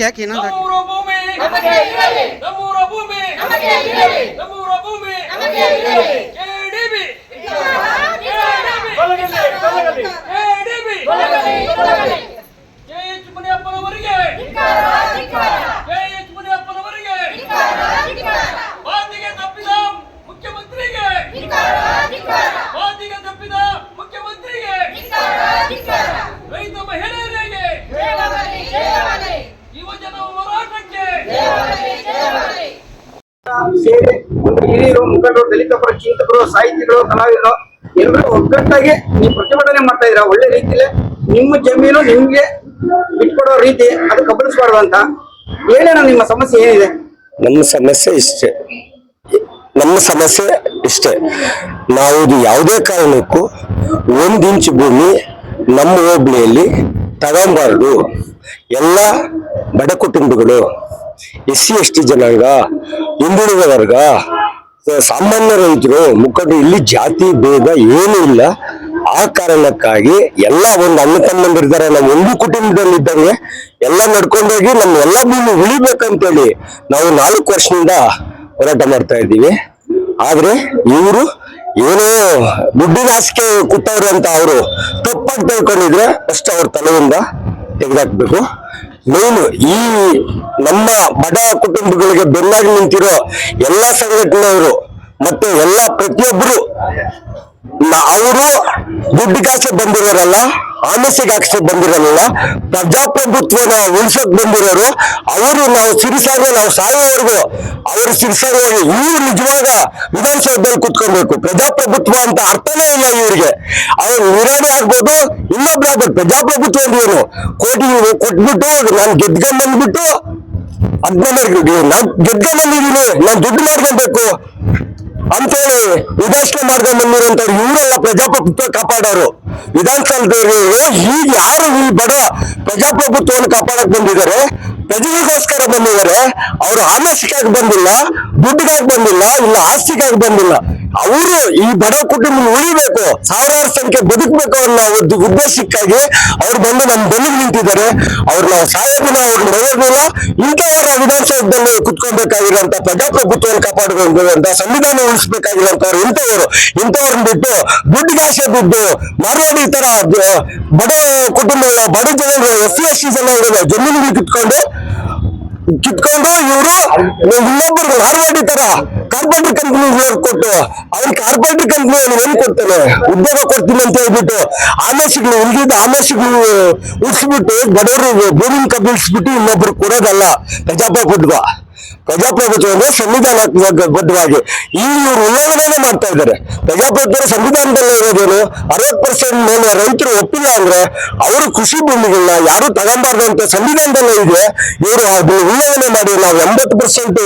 ಯಾಕೆ ಇನ್ನೊಂದು ಹಾಕಿ? ನಮ್ಮೂರ ಭೂಮಿ. ನಮಗೆ ಇರಲಿ. ನಮ್ಮೂರ ಭೂಮಿ. ನಮಗೆ ಇರಲಿ. ನಮ್ಮೂರ ಭೂಮಿ. ನಮಗೆ ಇರಲಿ. ಹಿರಿಯರು, ಮುಖಂಡರು ದಲಿತ ಪರ ಚಿಂತಕರು, ಸಾಹಿತಿಗಳು, ಕಲಾವಿದರು, ಎಲ್ಲರೂ ಒಗ್ಗಟ್ಟಾಗಿ ನೀವು ಪ್ರತಿಭಟನೆ ಮಾಡ್ತಾ ಇದ್ರ ಒಳ್ಳೆ ರೀತಿಯಲ್ಲಿ ನಿಮ್ಮ ಜಮೀನು ನಿಮ್ಗೆ ಬಿಟ್ಕೊಡೋ ರೀತಿ ಅದು ಕಬಳಿಸಬಾರ್ದು ಅಂತ ಹೇಳೋಣ, ನಿಮ್ಮ ಸಮಸ್ಯೆ ಏನಿದೆ? ನಮ್ಮ ಸಮಸ್ಯೆ ಇಷ್ಟೇ. ನಮ್ಮ ಸಮಸ್ಯೆ ಇಷ್ಟೇ. ನಾವು ಯಾವುದೇ ಕಾರಣಕ್ಕೂ ಒಂದು ಇಂಚು ಭೂಮಿ ನಮ್ಮ ಹೋಬಳಿಯಲ್ಲಿ ತಗೊಂಬಾರ್ದು. ಎಲ್ಲ ಬಡ ಕುಟುಂಬಗಳು, ಎಸ್ ಸಿ, ಎಸ್ ಟಿ ಜನಾಂಗ, ಹಿಂದುಳಿದ ವರ್ಗ ಸಾಮಾನ್ಯ ರೈತರು ಮುಖಂಡರು ಇಲ್ಲಿ ಜಾತಿ ಭೇದ ಏನೂ ಇಲ್ಲ. ಆ ಕಾರಣಕ್ಕಾಗಿ ಎಲ್ಲ ಒಂದು ಅಣ್ಣ ತಮ್ಮಂದಿರ್ತಾರೆ ನಾವು ಒಂದು ಕುಟುಂಬದಲ್ಲಿ ಇದ್ದಂಗೆ ಎಲ್ಲ ನಡ್ಕೊಂಡೋಗಿ ನಮ್ಮ ಎಲ್ಲ ಭೂಮಿ ಉಳಿಬೇಕಂತೇಳಿ ನಾವು ನಾಲ್ಕು ವರ್ಷದಿಂದ ಹೋರಾಟ ಮಾಡ್ತಾ ಇದ್ದೀವಿ. ಆದ್ರೆ ಇವರು ಏನೋ ದುಡ್ಡಿನ ಆಸೆಗೆ ಕೂತವ್ರು ಅಂತ ಅವರು ತಪ್ಪಾಗಿ ತಿಳ್ಕೊಂಡಿದ್ರೆ ಫಸ್ಟ್ ಅವ್ರ ತಲೆಯಿಂದ ತೆಗೆದಾಕ್ಬೇಕು. ಮೇನ್ ಈ ನಮ್ಮ ಬಡ ಕುಟುಂಬಗಳಿಗೆ ಬೆನ್ನಾಗಿ ನಿಂತಿರೋ ಎಲ್ಲಾ ಸಂಘಟನೆಯವರು ಮತ್ತೆ ಎಲ್ಲ ಪ್ರತಿಯೊಬ್ಬರು ಅವರು ದುಡ್ಡಿಗಾಸೆ ಬಂದಿರೋರಲ್ಲ ಆಲಸ್ಯಗಾಸೆ ಬಂದಿರಲ್ಲ ಪ್ರಜಾಪ್ರಭುತ್ವನ ಉಳಿಸಕ್ ಬಂದಿರೋರು, ಅವರು ನಾವು ಸಿರಿಸಾಗ ನಾವು ಸಾಯೋವರೆಗೂ ಅವರು ಸಿರಿಸಾಗ ಇವ್ರು ನಿಜವಾಗ ವಿಧಾನಸೌಧದಲ್ಲಿ ಕುತ್ಕೊಬೇಕು. ಪ್ರಜಾಪ್ರಭುತ್ವ ಅಂತ ಅರ್ಥನೇ ಇಲ್ಲ ಇವರಿಗೆ. ಅವ್ರು ವಿರಾಣಿ ಆಗ್ಬೋದು ಇನ್ನೊಬ್ರು ಆಗ್ಬೋದು ಪ್ರಜಾಪ್ರಭುತ್ವ ಅಂದ್ರೆ ಏನು? ಕೋಟಿ ಕೊಟ್ಬಿಟ್ಟು, ನಾನು ಗೆದ್ಕೊಂಡ್ಬಂದ್ಬಿಟ್ಟು ಹದಿನೈದು ನಾನ್ ಗೆದ್ಕೊಂಡ್ಬಂದಿದೀನಿ ನಾವು ದುಡ್ಡು ಮಾಡ್ಕೊಬೇಕು ಅಂತೇಳಿ ಉದಾಸನೆ ಮಾಡ್ಕೊಂಡ್ ಬಂದಿರುವಂತವ್ರು ಇವರೆಲ್ಲ ಪ್ರಜಾಪ್ರಭುತ್ವ ಕಾಪಾಡೋರು. ವಿಧಾನಸೌಧದವರು ಈಗ ಯಾರು ಈ ಬಡ ಪ್ರಜಾಪ್ರಭುತ್ವವನ್ನು ಕಾಪಾಡಕ್ ಬಂದಿದ್ದಾರೆ ಪ್ರಜೆಗೋಸ್ಕರ ಬಂದಿದ್ದಾರೆ, ಅವರು ಆಲಸ್ಯಕ್ಕಾಗಿ ಬಂದಿಲ್ಲ, ದುಡ್ಡಿಗಾಗಿ ಬಂದಿಲ್ಲ, ಇಲ್ಲ ಆಸ್ತಿಗಾಗಿ ಬಂದಿಲ್ಲ. ಅವರು ಈ ಬಡ ಕುಟುಂಬ ಉಳಿಬೇಕು, ಸಾವಿರಾರು ಸಂಖ್ಯೆ ಬದುಕಬೇಕು ಅನ್ನೋ ಉದ್ದೇಶಕ್ಕಾಗಿ ಅವ್ರು ಬಂದು ನಮ್ಮ ಬೆನ್ನಿಗೆ ನಿಂತಿದ್ದಾರೆ. ಅವ್ರು ನಾವು ಸಾಯೋದಿಲ್ಲ ಅವ್ರು ಮರೆಯೋದಿಲ್ಲ ಇಂಥವರ ವಿಧಾನಸೌಧದಲ್ಲಿ ಕುತ್ಕೊಬೇಕಾಗಿರುವಂತ ಪ್ರಜಾಪ್ರಭುತ್ವವನ್ನು ಅಂತ ಸಂವಿಧಾನ ಉಳಿಸ್ಬೇಕಾಗಿರುವಂತವ್ರು ಇಂಥವರು, ಇಂಥವ್ರನ್ನ ಬಿಟ್ಟು ದುಡ್ಡಿಗಾಸೆ ದುಡ್ಡು ಮಾರ್ವಾಡಿ ತರ ಬಡ ಕುಟುಂಬಗಳ, ಬಡ ಜನಗಳು ಎಸ್ ಸಿ ಎಸ್ ಟಿ ಜನ ಜಮೀನುಗಳು ಕಿತ್ಕೊಂಡು ಕಿತ್ಕೊಂಡು ಇವರು ಇನ್ನೊಬ್ಬರು ಮಾರ್ವಾಡಿ ತರ ಕಾರ್ಪೊರೇಟ್ ಕಂಪ್ನಿ ಕೊಟ್ಟು ಅವ್ರ ಕಾರ್ಪೊರೇಟ್ ಕಂಪ್ನಿ ಏನ್ ಕೊಡ್ತಾನೆ, ಉದ್ಯೋಗ ಕೊಡ್ತೀನಿ ಅಂತ ಹೇಳ್ಬಿಟ್ಟು ಆಮೇಶಗಳು ಉಳಿದಿದ್ದ ಆಮೇಶಗಳು ಉಳಿಸ್ಬಿಟ್ಟು ಬಡವರು ಭೂಮಿ ಕಬ್ಬಿಳಿಸ್ಬಿಟ್ಟು ಇನ್ನೊಬ್ರು ಕೊಡೋದಲ್ಲ. ಪ್ರಜಾಪ್ರಭುತ್ವ ಪ್ರಜಾಪ್ರಭುತ್ವ ಸಂವಿಧಾನಾತ್ಮಕ ಬದ್ಧವಾಗಿ. ಈ ಇವರು ಉಲ್ಲಂಘನೆ ಮಾಡ್ತಾ ಇದ್ದಾರೆ. ಪ್ರಜಾಪ್ರಭುತ್ವ ಸಂವಿಧಾನದಲ್ಲಿ ಇರೋದೇನು ಅರವತ್ ಪರ್ಸೆಂಟ್ ಮೇಲೆ ರೈತರು ಒಪ್ಪಿಲ್ಲ ಅಂದ್ರೆ ಅವರು ಕೃಷಿ ಭೂಮಿಗಳನ್ನ ಯಾರು ತಗೊಂಬಾರ್ದು ಅಂತ ಸಂವಿಧಾನದಲ್ಲೇ ಇದೆ. ಇವರು ಅದು ಉಲ್ಲಂಘನೆ ಮಾಡಿ ನಾವು ಎಂಬತ್ತು ಪರ್ಸೆಂಟ್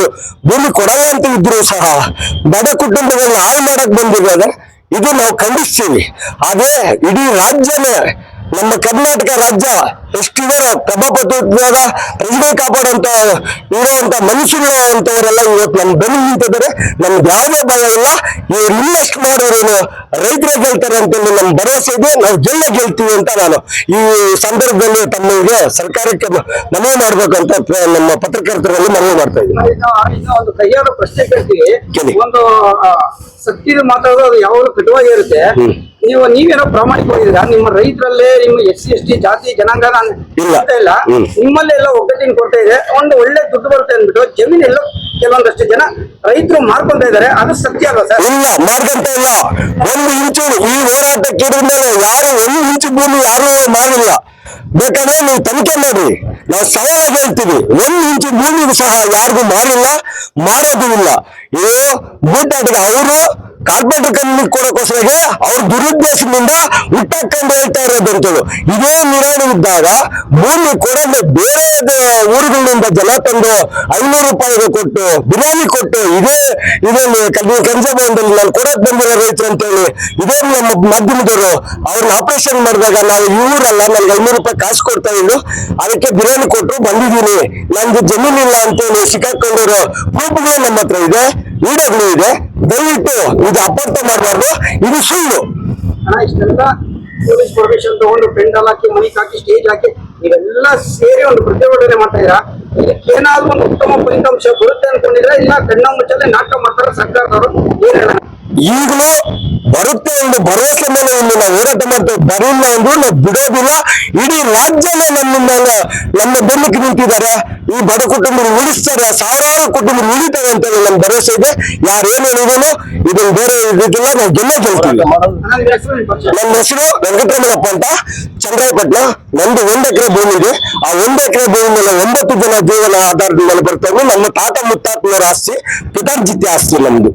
ಭೂಮಿ ಕೊಡಲ್ಲ ಅಂತ ಇದ್ರು ಸಹ ಬಡ ಕುಟುಂಬಗಳನ್ನ ಹಾಳು ಮಾಡಕ್ ಬಂದಿದ್ದಾರೆ. ಇದು ನಾವು ಖಂಡಿಸ್ತೀವಿ. ಅದೇ ಇಡೀ ರಾಜ್ಯನೇ ನಮ್ಮ ಕರ್ನಾಟಕ ರಾಜ್ಯ ಎಷ್ಟಿದಾರೋ ಪ್ರಭಾಪ್ರಭುತ್ವದ ಪ್ರಜೆ ಕಾಪಾಡುವಂತ ಇರುವಂತ ಮನುಷ್ಯರು ಅಂತವರೆಲ್ಲ ಇವತ್ತು ನಮ್ಮ ಬೆನ್ನು ನಿಂತಿದ್ದಾರೆ. ನಮ್ಗೆ ಯಾವುದೇ ಭಯ ಇಲ್ಲ ಇವ್ರು ಇನ್ನಷ್ಟು ಮಾಡೋರೇನು ರೈತರೇ ಗೆಲ್ತಾರೆ ಅಂತೇಳಿ ನಮ್ಮ ಭರವಸೆ ಇದೆ. ನಾವು ಜಿಲ್ಲೆ ಗೆಲ್ತೀವಿ ಅಂತ ನಾನು ಈ ಸಂದರ್ಭದಲ್ಲಿ ತಮ್ಮಗೆ ಸರ್ಕಾರಕ್ಕೆ ಮನವಿ ಮಾಡ್ಬೇಕಂತ ನಮ್ಮ ಪತ್ರಕರ್ತರಲ್ಲಿ ಮನವಿ ಮಾಡ್ತಾ ಇದ್ದೀನಿ. ಒಂದು ಸತ್ಯದ ಮಾತಾಡೋದು ಅದು ಯಾವಾಗಲೂ ಕಟುವಾಗಿ ಇರುತ್ತೆ. ನೀವು ನೀವೇನೋ ಪ್ರಾಮಾಣಿಕವಾಗಿದ್ದೀರಾ ನಿಮ್ಮ ರೈತರಲ್ಲೇ ನಿಮ್ಮ ಎಸ್ ಸಿ ಎಸ್ ಟಿ ಜಾತಿ ಜನಾಂಗ ನಾನು ಇಲ್ಲ. ನಿಮ್ಮಲ್ಲೆಲ್ಲ ಒಗ್ಗಟ್ಟಿನ ಕೊಡ್ತಾ ಇದೆ. ಒಂದು ಒಳ್ಳೆ ದುಡ್ಡು ಬರುತ್ತೆ ಅಂದ್ಬಿಟ್ಟು ಜಮೀನೆಲ್ಲ ಕೆಲವೊಂದಷ್ಟು ಜನ ರೈತರು ಮಾಡ್ಕೊಂತ ಇದ್ದಾರೆ. ಅದು ಸತ್ಯ ಅಲ್ಲ ಸರ್? ಇಲ್ಲ ಮಾಡ್ಕೊಂತ ಇಲ್ಲ. ಒಂದು ಇಂಚು ಈ ಹೋರಾಟಕ್ಕೆ ಯಾರು ಒಂದು ಇಂಚು ಭೂಮಿ ಯಾರು ಮಾಡಿಲ್ಲ. ಬೇಕಾದ್ರೆ ನೀವು ತನಿಖೆ ಮಾಡಿ. ನಾವು ಸವಾಲ ಹೇಳ್ತೀವಿ. ಒಂದು ಇಂಚು ಭೂಮಿಗೂ ಸಹ ಯಾರಿಗೂ ಮಾಡಿಲ್ಲ ಮಾಡೋದು ಇಲ್ಲ. ಇದು ಬೂಟಾಟಿಗೆ ಅವರು ಕಾರ್ಪೊರೇಟ್ ಕಂಪ್ನಿ ಕೊಡೋಕೋಸ್ಕರ ಅವ್ರ ದುರುದ್ದೇಶದಿಂದ ಹುಟ್ಟಾಕೊಂಡು ಹೇಳ್ತಾ ಇರೋದಂತೇಳು ಇದೇ ನಿರಾಣಿ ಇದ್ದಾಗ ಭೂಮಿ ಕೊಡದೆ ಬೇರೆ ಊರುಗಳಿಂದ ಜನ ತಂದು ಐನೂರು ರೂಪಾಯಿಗೆ ಕೊಟ್ಟು, ಬಿರಿಯಾನಿ ಕೊಟ್ಟು ಇದೇ ಇದೇ ಕಲ್ವಿ ನಾನು ಕೊಡಕ್ ಬಂದಿರೋ ರೈತರು ಅಂತೇಳಿ, ಇದೇ ನಮ್ಮ ಮಾಧ್ಯಮದವರು ಅವ್ರನ್ನ ಆಪರೇಷನ್ ಮಾಡಿದಾಗ ನಾವು ಇವರಲ್ಲ ನನ್ಗೆ ಐನೂರು ರೂಪಾಯಿ ಕಾಸು ಕೊಡ್ತಾ ಇದ್ರು. ಅದಕ್ಕೆ ಬಿರಿಯಾನಿ ಕೊಟ್ಟರು ಬಂದಿದ್ದೀನಿ. ನನ್ಗೆ ಅಂತ ಹೇಳಿ ಸಿಕ್ಕಾಕೊಂಡಿರೋ ಪ್ರೂಫ್ಗಳು ನಮ್ಮ ಹತ್ರ ಇದೆ, ವಿಡಿಯೋಗಳು ಇದೆ. ದಯವಿಟ್ಟು ಇದು ಅಪಾರ್ಥ ಮಾಡಬಾರ್ದು. ಇದು ಸುಳ್ಳು. ಪೊಲೀಸ್ ಪರ್ಮಿಷನ್ ತಗೊಂಡು ಪೆಂಡಲ್ ಹಾಕಿ ಮೈಕ್ ಹಾಕಿ ಸ್ಟೇಜ್ ಹಾಕಿ, ಇವೆಲ್ಲ ಸೇರಿ ಒಂದು ಪ್ರತಿಭಟನೆ ಮಾಡ್ತಾ ಇದ್ರ ಇದಕ್ಕೆ ಏನಾದ್ರೂ ಒಂದು ಉತ್ತಮ ಫಲಿತಾಂಶ ಬರುತ್ತೆ ಅನ್ಕೊಂಡಿದ್ರೆ, ಇಲ್ಲ ಕಣ್ಣ ಮುಚ್ಚಲೆ ನಾಟಕ ಮಾಡ್ತಾರೆ ಸರ್ಕಾರದವರು, ಏನ್ ಈಗಲೂ ಬರುತ್ತೆ ಎಂದು ಭರವಸೆ ಮೇಲೆ ಇಲ್ಲಿ ನಾವು ಹೋರಾಟ ಮಾಡ್ತೇವೆ ಬರೋಲ್ಲ ಎಂದು ನಾವು ಬಿಡೋದಿಲ್ಲ. ಇಡೀ ರಾಜ್ಯನೇ ನಮ್ಮಿಂದ ನಮ್ಮ ಬೆನ್ನಕ್ಕೆ ನಿಂತಿದ್ದಾರೆ. ಈ ಬಡ ಕುಟುಂಬ ಉಳಿಸ್ತಾರೆ, ಸಾವಿರಾರು ಕುಟುಂಬ ಉಳಿತಾರೆ ಅಂತ ಹೇಳಿ ನಮ್ಮ ಭರವಸೆ ಇದೆ. ಯಾರು ಏನ್ ಹೇಳಿದ್ರು ಇದನ್ನ ಬೇರೆ ಇದಿಲ್ಲ ನಾವು ಗೆಲ್ಲೇ ಗೆಲ್ತೀವಿ. ನನ್ನ ಹೆಸರು ನಿಮ್ಮ ವೆಂಕಟರಮಣಪ್ಪ ಅಂತ. ಚಂದ್ರಾಯಪಟ್ಟಣ ನಂದು ಒಂದು ಎಕರೆ ಭೂಮಿ ಇದೆ. ಆ ಒಂದು ಎಕರೆ ಭೂಮಿ ಮೇಲೆ ಒಂಬತ್ತು ಜನ ಜೀವನ ಆಧಾರದ ಮೇಲೆ ಬರ್ತಾರೆ ನಮ್ಮ ತಾತ ಮುತ್ತಾತ್ಮರ ಆಸ್ತಿ, ಪಿತಾರ್ಜಿತ್ಯ ಆಸ್ತಿ ನಮ್ದು.